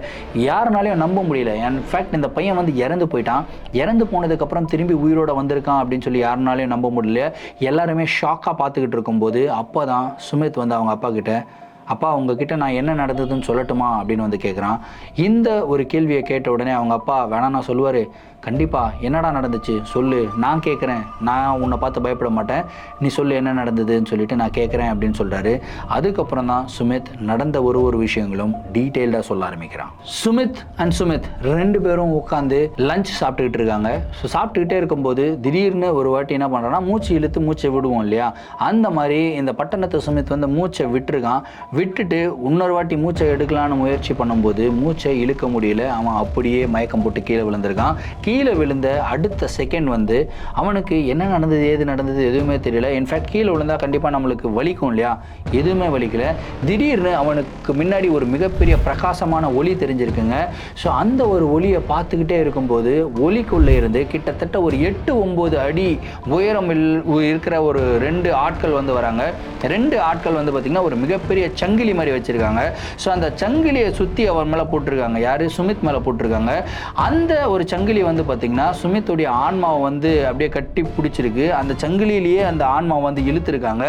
யாருனாலையும் நம்ப முடியல. இன்ஃபேக்ட் இந்த பையன் வந்து இறந்து போயிட்டான். இறந்து போனதுக்கப்புறம் திரும்பி உயிரோட வந்திருக்கான் அப்படின்னு சொல்லி யாருனாலையும் நம்ப முடியல. எல்லாருமே ஷாக்காக பார்த்துக்கிட்டு இருக்கும்போது அப்போ தான் சுமித் வந்து அவங்க அப்பா கிட்ட அப்பா உங்ககிட்ட நான் என்ன நடந்ததுன்னு சொல்லட்டுமா? அப்படின்னு வந்து கேட்குறான் இந்த ஒரு கேள்வியை கேட்ட உடனே அவங்க அப்பா வேணா நான் சொல்லுவார். கண்டிப்பாக என்னடா நடந்துச்சு? சொல்லு. நான் கேட்குறேன் நான் உன்னை பார்த்து பயப்பட மாட்டேன். நீ சொல்லு என்ன நடந்ததுன்னு சொல்லிட்டு நான் கேட்குறேன் அப்படின்னு சொல்கிறாரு அதுக்கப்புறம் தான் சுமித் நடந்த ஒரு ஒரு விஷயங்களும் டீட்டெயில்டாக சொல்ல ஆரம்பிக்கிறான். சுமித் அண்ட் சுமித் ரெண்டு பேரும் உட்காந்து லஞ்ச் சாப்பிட்டுக்கிட்டு இருக்காங்க. ஸோ சாப்பிட்டுக்கிட்டே இருக்கும்போது திடீர்னு ஒரு வாட்டி என்ன பண்ணுறான்னா மூச்சு இழுத்து மூச்சை விடுவோம் இல்லையா? அந்த மாதிரி இந்த பட்டணத்தை சுமித் வந்து மூச்சை விட்டுருக்கான். விட்டுட்டு இன்னொரு வாட்டி மூச்சை எடுக்கலான்னு முயற்சி பண்ணும்போது மூச்சை இழுக்க முடியல. அவன் அப்படியே மயக்கம் போட்டு கீழே விழுந்திருக்கான். கீழே விழுந்த அடுத்த செகண்ட் வந்து அவனுக்கு என்ன நடந்தது ஏது நடந்தது எதுவுமே தெரியல. இன்ஃபேக்ட் கீழே விழுந்தால் கண்டிப்பாக நம்மளுக்கு வலிக்கும் இல்லையா? எதுவுமே வலிக்கல. திடீர்னு அவனுக்கு முன்னாடி ஒரு மிகப்பெரிய பிரகாசமான ஒளி தெரிஞ்சிருக்குங்க. ஸோ அந்த ஒரு ஒளியை பார்த்துக்கிட்டே இருக்கும்போது ஒளிக்குள்ளே இருந்து கிட்டத்தட்ட ஒரு எட்டு ஒம்பது அடி உயரம் இல்- இருக்கிற ஒரு ரெண்டு ஆட்கள் வந்து வராங்க. ரெண்டு ஆட்கள் வந்து பார்த்திங்கன்னா ஒரு மிகப்பெரிய சங்கிலி மாதிரி வச்சுருக்காங்க. ஸோ அந்த சங்கிலியை சுற்றி அவர் மேலே போட்டிருக்காங்க. யார்? சுமித் மேலே போட்டிருக்காங்க. அந்த ஒரு சங்கிலி வந்து பார்த்திங்கன்னா சுமித்துடைய ஆன்மாவை வந்து அப்படியே கட்டி பிடிச்சிருக்கு. அந்த சங்கிலியிலேயே அந்த ஆன்மாவை வந்து இழுத்துருக்காங்க.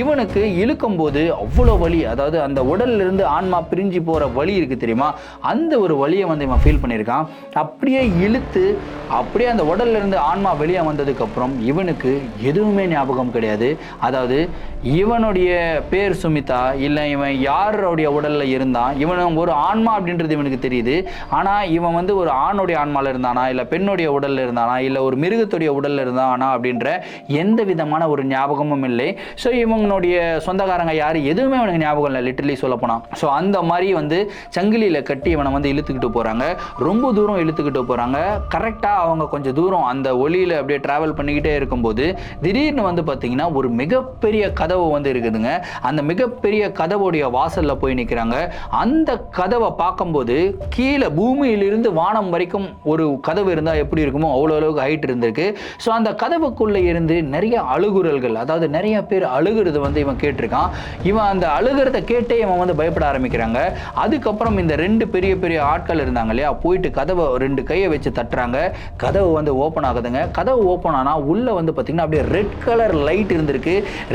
இவனுக்கு இழுக்கும் போது அவ்வளோ வலி. அதாவது அந்த உடல்லிருந்து ஆன்மா பிரிஞ்சு போகிற வலி இருக்குது தெரியுமா? அந்த ஒரு வழியை வந்து இவன் ஃபீல் பண்ணியிருக்கான். அப்படியே இழுத்து அப்படியே அந்த உடல்ல இருந்து ஆன்மா வெளியே வந்ததுக்கப்புறம் இவனுக்கு எதுவுமே ஞாபகம் கிடையாது. அதாவது இவனுடைய பேர் சுமிதா இல்லை இவன் யாருடைய உடலில் இருந்தான்? இவன் ஒரு ஆன்மா அப்படின்றது இவனுக்கு தெரியுது. ஆனால் இவன் வந்து ஒரு ஆணுடைய ஆன்மால இருந்தானா? இல்லை பெண்ணுடைய உடலில் இருந்தானா இல்லை ஒரு மிருகத்துடைய உடலில் இருந்தானா அப்படின்ற எந்த விதமான ஒரு ஞாபகமும் இல்லை. ஸோ இவங்களுடைய சொந்தக்காரங்க யார்? எதுவுமே அவனுக்கு ஞாபகம் இல்லை லிட்டர்லி சொல்லப்போனால் ஸோ அந்த மாதிரி வந்து சங்கிலியில் கட்டி இவனை வந்து இழுத்துக்கிட்டு போகிறாங்க ரொம்ப தூரம் இழுத்துக்கிட்டு போகிறாங்க கரெக்டாக அவங்க கொஞ்சம் தூரம் அந்த ஒளியில் அப்படியே ட்ராவல் பண்ணிக்கிட்டே இருக்கும்போது திடீர்னு வந்து பார்த்தீங்கன்னா ஒரு மிகப்பெரிய கதவு வந்து இருக்குதுங்க. அந்த மிகப்பெரிய கதவுடைய வாசலில் போய் நிற்கிறாங்க அந்த கதவை பார்க்கும்போது கீழே பூமியிலிருந்து வானம் வரைக்கும் ஒரு கதவு இருந்தால் எப்படி இருக்குமோ அவ்வளோ அளவுக்கு ஹைட் இருந்திருக்கு. ஸோ அந்த கதவுக்குள்ளே இருந்து நிறைய அழுகுரல்கள் அதாவது நிறைய பேர் அழுகுறது வந்து இவன் கேட்டிருக்கான். இவன் அந்த அழுகிறத கேட்டே இவன் வந்து பயப்பட ஆரம்பிக்கிறாங்க. அதுக்கப்புறம் இந்த ரெண்டு பெரிய பெரிய ஆட்கள் இருந்தாங்க இல்லையா போயிட்டு கதவை ரெண்டு கையை வச்சு தட்டுறாங்க. கதவு வந்து ஓப்பன் ஆகுதுங்க. கதவு ஓப்பன் ஆனால் உள்ளே வந்து பார்த்திங்கன்னா அப்படியே ரெட் கலர் லைட் இருந்திருக்கு.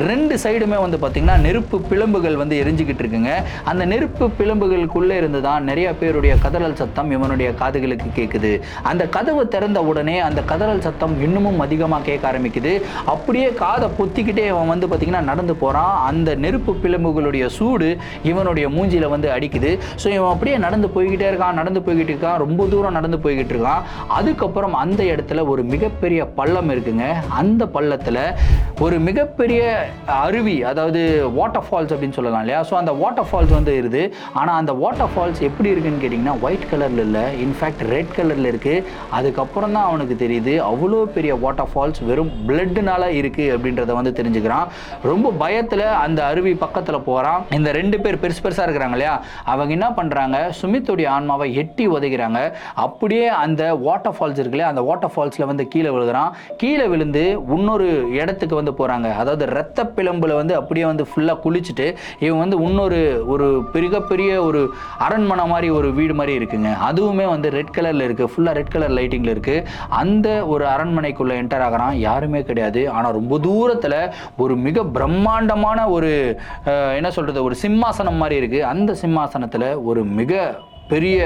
ரெண்டு சைடுமே வந்து பார்த்திங்கன்னா நெருப்பு பிளம்புகள் வந்து எரிஞ்சுக்கிட்டு இருக்குங்க. அந்த நெருப்பு பிளம்புகளுக்குள்ளே இருந்து தான் நிறைய பேருடைய கதறல் சத்தம் இவனுடைய காதுகளுக்கு கேட்குது அந்த கதவு திறந்த உடனே அந்த கதறல் சத்தம் இன்னமும் அதிகமாக கேட்க ஆரம்பிக்குது. அப்படியே காதை பொத்திக்கிட்டே இவன் வந்து பார்த்திங்கன்னா நடந்து போகிறான் அந்த நெருப்பு பிளம்புகளுடைய சூடு இவனுடைய மூஞ்சியில் வந்து அடிக்குது. ஸோ இவன் அப்படியே நடந்து போய்கிட்டே இருக்கான் நடந்து போய்கிட்டு இருக்கான் ரொம்ப தூரம் நடந்து போய்கிட்டு இருக்கான். அதுக்கப்புறம் அந்த இடத்துல ஒரு மிகப்பெரிய பள்ளம் இருக்குங்க. அந்த பள்ளத்தில் ஒரு மிகப்பெரிய அருவி அதாவது வாட்டர் ஃபால்ஸ் அப்படின்னு சொல்லலாம் இல்லையா? ஸோ அந்த வாட்டர் ஃபால்ஸ் வந்து இருக்குது. ஆனால் அந்த வாட்டர் ஃபால்ஸ் எப்படி இருக்குன்னு கேட்டிங்கன்னா ஒயிட் கலரில் இல்லை. இன்ஃபேக்ட் ரெட் கலரில் இருக்குது அதுக்கப்புறம் தான் அவனுக்கு தெரியுது. அவ்வளோ பெரிய வாட்டர் ஃபால்ஸ் வெறும் பிளட்டுனால இருக்குது அப்படின்றத வந்து தெரிஞ்சுக்கிறான். ரொம்ப பயத்தில் அந்த அருவி பக்கத்தில் போகிறான் இந்த ரெண்டு பேர் பெருசு பெருசாக இருக்கிறாங்க இல்லையா? அவங்க என்ன பண்ணுறாங்க சுமித்துடைய ஆன்மாவை எட்டி உதைக்கிறாங்க. அப்படியே அந்த வாட்டர் ஃபால்ஸ் இருக்குல்லையா அந்த வாட்டர் ஃபால்ஸில் வந்து கீழே விழுகிறான். கீழே விழுந்து இன்னொரு இடத்துக்கு வந்து போகிறாங்க அதாவது ரத்த பிளம்பில் வந்து அப்படியே வந்து ஃபுல்லாக குளிச்சுட்டு இவங்க வந்து இன்னொரு ஒரு மிகப்பெரிய ஒரு அரண்மனை மாதிரி ஒரு வீடு மாதிரி இருக்குங்க. அதுவுமே வந்து ரெட் கலரில் இருக்குது ஃபுல்லாக ரெட் கலர் லைட்டிங்கில் இருக்குது அந்த ஒரு அரண்மனைக்குள்ளே என்டர் ஆகிறான். யாருமே கிடையாது. ஆனால் ரொம்ப தூரத்தில் ஒரு மிக பிரம்மாண்டமான ஒரு என்ன சொல்கிறது ஒரு சிம்மாசனம் மாதிரி இருக்குது அந்த சிம்மாசனத்தில் ஒரு மிக பெரிய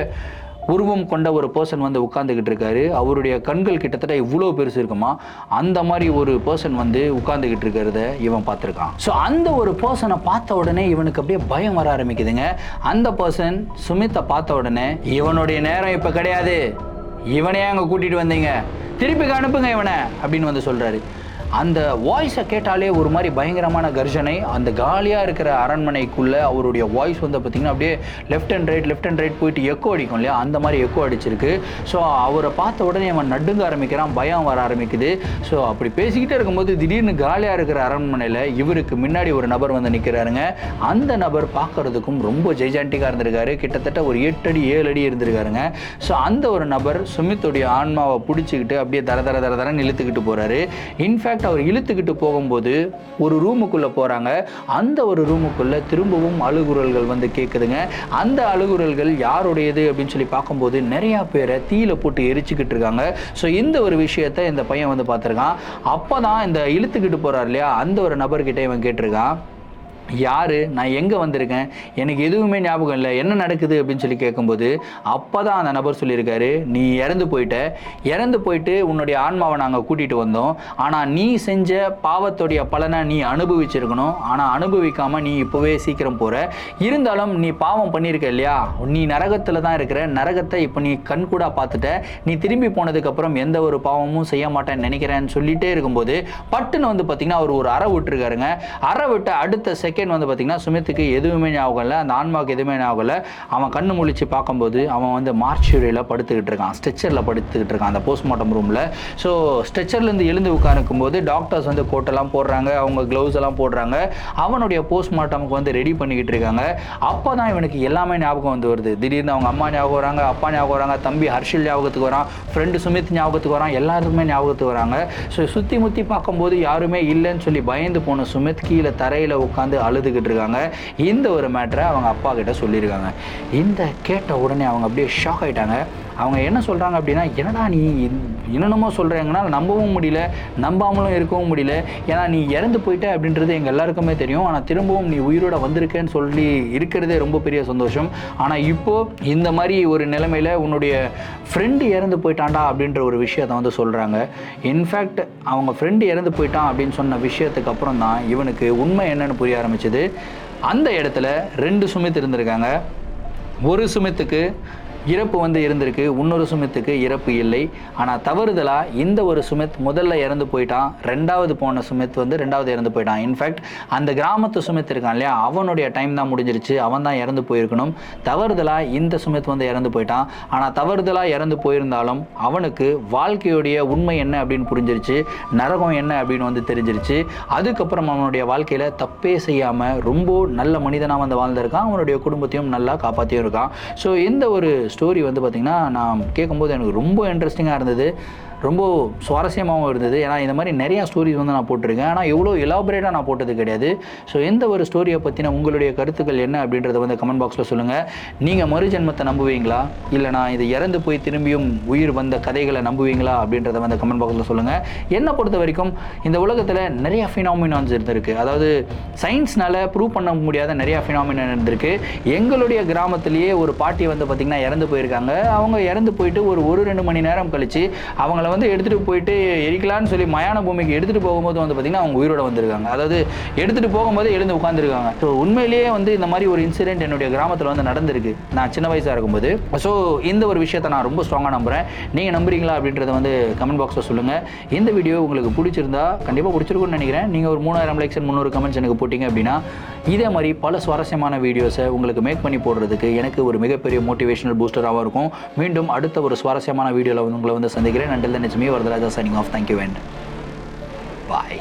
உருவம் கொண்ட ஒரு பர்சன் வந்து உட்காந்துக்கிட்டு இருக்காரு. அவருடைய கண்கள் கிட்டத்தட்ட இவ்வளோ பெருசு இருக்குமா? அந்த மாதிரி ஒரு பர்சன் வந்து உட்காந்துக்கிட்டு இருக்கிறத இவன் பார்த்துருக்கான். ஸோ அந்த ஒரு பர்சனை பார்த்த உடனே இவனுக்கு அப்படியே பயம் வர ஆரம்பிக்குதுங்க. அந்த பர்சன் சுமித்தை பார்த்த உடனே இவனுடைய நேரம் இப்போ கிடையாது. இவனே அங்கே கூட்டிகிட்டு வந்தீங்க. திருப்பி அனுப்புங்க இவனை. அப்படின்னு வந்து சொல்கிறாரு அந்த வாய்ஸை கேட்டாலே ஒரு மாதிரி பயங்கரமான கர்ஜனை. அந்த காலியாக இருக்கிற அரண்மனைக்குள்ளே அவருடைய வாய்ஸ் வந்து பார்த்திங்கன்னா அப்படியே left and right left and right போயிட்டு எக்கோ அடிக்கும் இல்லையா? அந்த மாதிரி எக்கோ அடிச்சிருக்கு. ஸோ அவரை பார்த்த உடனே அவன் நடுங்க ஆரம்பிக்கிறான் பயம் வர ஆரம்பிக்குது. ஸோ அப்படி பேசிக்கிட்டே இருக்கும்போது திடீர்னு காலியாக இருக்கிற அரண்மனையில் இவருக்கு முன்னாடி ஒரு நபர் வந்து நிற்கிறாருங்க அந்த நபர் பார்க்கறதுக்கும் ரொம்ப ஜெய்ஜாண்டிக்காக இருந்திருக்காரு. கிட்டத்தட்ட ஒரு எட்டு அடி ஏழு அடி இருந்திருக்காருங்க. ஸோ அந்த ஒரு நபர் சுமித்துடைய ஆன்மாவை பிடிச்சிக்கிட்டு அப்படியே தர தர தர தரன்னு இழுத்துக்கிட்டு போகிறாரு இன்ஃபேக்ட் அவர் இழுத்துக்கிட்டு போகும்போது ஒரு ரூமுக்குள்ளே போகிறாங்க அந்த ஒரு ரூமுக்குள்ளே திரும்பவும் அழுகுரல்கள் வந்து கேட்குதுங்க அந்த அழுகுரல்கள் யாருடையது அப்படின்னு சொல்லி பார்க்கும்போது நிறையா பேரை தீயில போட்டு எரிச்சுக்கிட்டு இருக்காங்க. ஸோ இந்த ஒரு விஷயத்தை இந்த பையன் வந்து பார்த்துருக்கான். அப்போ தான் இந்த இழுத்துக்கிட்டு போகிறார் இல்லையா? அந்த ஒரு நபர்கிட்ட இவன் கேட்டிருக்கான். யார்? நான் எங்கே வந்திருக்கேன்? எனக்கு எதுவுமே ஞாபகம் இல்லை. என்ன நடக்குது அப்படின்னு சொல்லி கேட்கும்போது அப்போ தான் அந்த நபர் சொல்லியிருக்காரு நீ இறந்து போயிட்ட. இறந்து போயிட்டு உன்னுடைய ஆன்மாவை நாங்கள் கூட்டிகிட்டு வந்தோம். ஆனால் நீ செஞ்ச பாவத்துடைய பலனை நீ அனுபவிச்சிருக்கணும். ஆனால் அனுபவிக்காமல் நீ இப்போவே சீக்கிரம் போகிற இருந்தாலும் நீ பாவம் பண்ணியிருக்க இல்லையா? நீ நரகத்தில் தான் இருக்கிற. நரகத்தை இப்போ நீ கண் கூட பார்த்துட்ட. நீ திரும்பி போனதுக்கப்புறம் எந்த ஒரு பாவமும் செய்ய மாட்டேன்னு நினைக்கிறேன்னு சொல்லிட்டே இருக்கும்போது பட்டுன்னு வந்து பார்த்தீங்கன்னா அவர் ஒரு அறை விட்டுருக்காருங்க. அறை விட்ட அடுத்த செகண்ட் வந்து பார்த்தீங்கன்னா சுமித்துக்கு எதுவுமே ஞாபகம் இல்லை அந்த ஆன்மாவுக்கு எதுவுமே ஞாபகம் இல்லை. அவன் கண்ணு முழிச்சு பார்க்கும்போது அவன் வந்து மார்ச்சுரியில் படுத்துக்கிட்டு இருக்கான். ஸ்ட்ரெச்சரில் படுத்துக்கிட்டு இருக்கான் அந்த போஸ்ட்மார்ட்டம் ரூமில் ஸோ ஸ்ட்ரெச்சர்லேருந்து எழுந்து உட்காருக்கும் போது டாக்டர்ஸ் வந்து கோட்டெல்லாம் போடுறாங்க அவங்க க்ளவுஸ் எல்லாம் போடுறாங்க. அவனுடைய போஸ்ட்மார்ட்டமுக்கு வந்து ரெடி பண்ணிக்கிட்டு இருக்காங்க. அப்போ தான் இவனுக்கு எல்லாமே ஞாபகம் வந்து வருது. திடீர்னு அவங்க அம்மா ஞாபகம் வராங்க அப்பா ஞாபகம் வராங்க தம்பி ஹர்ஷில் ஞாபகத்துக்கு வரான் ஃப்ரெண்டு சுமித் ஞாபகத்துக்கு வரான் எல்லாருக்குமே ஞாபகத்துக்கு வராங்க. ஸோ சுற்றி முற்றி பார்க்கும்போது யாருமே இல்லைன்னு சொல்லி பயந்து போன சுமித் கீழே தரையில் உட்காந்து அழுதுகிட்டு இருக்காங்க. இந்த ஒரு மேட்டரை அவங்க அப்பா கிட்ட சொல்லியிருக்காங்க. இந்த கேட்ட உடனே அவங்க அப்படியே ஷாக் ஆயிட்டாங்க. அவங்க என்ன சொல்கிறாங்க அப்படின்னா என்னடா நீ என்னென்னமோ சொல்கிறாங்கன்னா நம்பவும் முடியல நம்பாமலும் இருக்கவும் முடியல. ஏன்னா நீ இறந்து போயிட்ட அப்படின்றது எங்கள் எல்லாருக்குமே தெரியும். ஆனால் திரும்பவும் நீ உயிரோட வந்திருக்கேன்னு சொல்லி இருக்கிறதே ரொம்ப பெரிய சந்தோஷம். ஆனால் இப்போது இந்த மாதிரி ஒரு நிலைமையில் உன்னுடைய ஃப்ரெண்டு இறந்து போயிட்டான்டா அப்படின்ற ஒரு விஷயத்தை வந்து சொல்கிறாங்க இன்ஃபேக்ட் அவங்க ஃப்ரெண்டு இறந்து போயிட்டான் அப்படின்னு சொன்ன விஷயத்துக்கு அப்புறம் தான் இவனுக்கு உண்மை என்னன்னு புரிய ஆரம்பிச்சது. அந்த இடத்துல ரெண்டு சுமித் இருந்திருக்காங்க. ஒரு சுமித்துக்கு இறப்பு வந்து இருந்திருக்கு. இன்னொரு சுமித்துக்கு இறப்பு இல்லை. ஆனால் தவறுதலாக இந்த ஒரு சுமித் முதல்ல இறந்து போயிட்டான். ரெண்டாவது போன சுமித் வந்து ரெண்டாவது இறந்து போயிட்டான். இன்ஃபேக்ட் அந்த கிராமத்து சுமித் இருக்கான் இல்லையா? அவனுடைய டைம் தான் முடிஞ்சிருச்சு. அவன் தான் இறந்து போயிருக்கணும். தவறுதலாக இந்த சுமித் வந்து இறந்து போயிட்டான். ஆனால் தவறுதலாக இறந்து போயிருந்தாலும் அவனுக்கு வாழ்க்கையுடைய உண்மை என்ன அப்படின்னு புரிஞ்சிருச்சு. நரகம் என்ன அப்படின்னு வந்து தெரிஞ்சிருச்சு. அதுக்கப்புறம் அவனுடைய வாழ்க்கையில் தப்பே செய்யாமல் ரொம்ப நல்ல மனிதனாக வந்து வாழ்ந்திருக்கான். அவனுடைய குடும்பத்தையும் நல்லா காப்பாற்றியும் இருக்கான். ஸோ இந்த ஒரு ஸ்டோரி வந்து பார்த்திங்கன்னா நான் கேட்கும்போது எனக்கு ரொம்ப இன்ட்ரெஸ்டிங்காக இருந்தது. ரொம்ப சுவாரஸ்யமாகவும் இருந்தது. ஏன்னா இந்த மாதிரி நிறையா ஸ்டோரிஸ் வந்து நான் போட்டிருக்கேன். ஆனால் எவ்வளோ எலாபரேட்டாக நான் போட்டது கிடையாது. ஸோ எந்த ஒரு ஸ்டோரியை பற்றின உங்களுடைய கருத்துக்கள் என்ன அப்படின்றத வந்து கமெண்ட் பாக்ஸில் சொல்லுங்கள் நீங்கள் மறுஜென்மத்தை நம்புவீங்களா? இல்லை நான் இது இறந்து போய் திரும்பியும் உயிர் வந்த கதைகளை நம்புவீங்களா அப்படின்றத வந்து கமெண்ட் பாக்ஸில் சொல்லுங்கள் என்னை பொறுத்த வரைக்கும் இந்த உலகத்தில் நிறைய ஃபினாமினான்ஸ் இருந்திருக்கு. அதாவது சயின்ஸ்னால் ப்ரூவ் பண்ண முடியாத நிறைய ஃபினாமினான் இருந்திருக்கு. எங்களுடைய கிராமத்திலேயே ஒரு பாட்டி வந்து பார்த்திங்கன்னா இறந்து இறந்து போயிருக்காங்க. அவங்க இறந்து போயிட்டு ஒரு ஒரு ரெண்டு மணி நேரம் கழிச்சு அவங்கள வந்து எடுத்துகிட்டு போயிட்டு எரிக்கலான்னு சொல்லி மயான பூமிக்கு எடுத்துகிட்டு போகும்போது வந்து பார்த்திங்கன்னா அவங்க உயிரோட வந்திருக்காங்க. அதாவது எடுத்துகிட்டு போகும்போது எழுந்து உட்காந்துருக்காங்க ஸோ உண்மையிலேயே வந்து இந்த மாதிரி ஒரு இன்சிடென்ட் என்னுடைய கிராமத்தில் வந்து நடந்திருக்கு. நான் சின்ன வயசாக இருக்கும்போது. ஸோ இந்த ஒரு விஷயத்தை நான் ரொம்ப ஸ்ட்ராங்காக நம்புகிறேன் நீங்கள் நம்புறீங்களா அப்படின்றத வந்து கமெண்ட் பாக்ஸில் சொல்லுங்கள் இந்த வீடியோ உங்களுக்கு பிடிச்சிருந்தா கண்டிப்பாக பிடிச்சிருக்கும்னு நினைக்கிறேன். நீங்கள் ஒரு மூணாயிரம் லைக்ஸ் முந்நூறு கமெண்ட்ஸ் எனக்கு போட்டிங்க அப்படின்னா இதே மாதிரி பல சுவாரஸ்யமான வீடியோஸை உங்களுக்கு மேக் பண்ணி போடுறதுக்கு எனக்கு ஒரு மிகப்பெரிய மோட்டிவேஷனல் பூஸ்டராகவும் இருக்கும். மீண்டும் அடுத்த ஒரு சுவாரஸ்யமான வீடியோவில் உங்களை வந்து சந்திக்கிறேன். நண்டில் நிச்சயமே Varadaraja signing off thank you and bye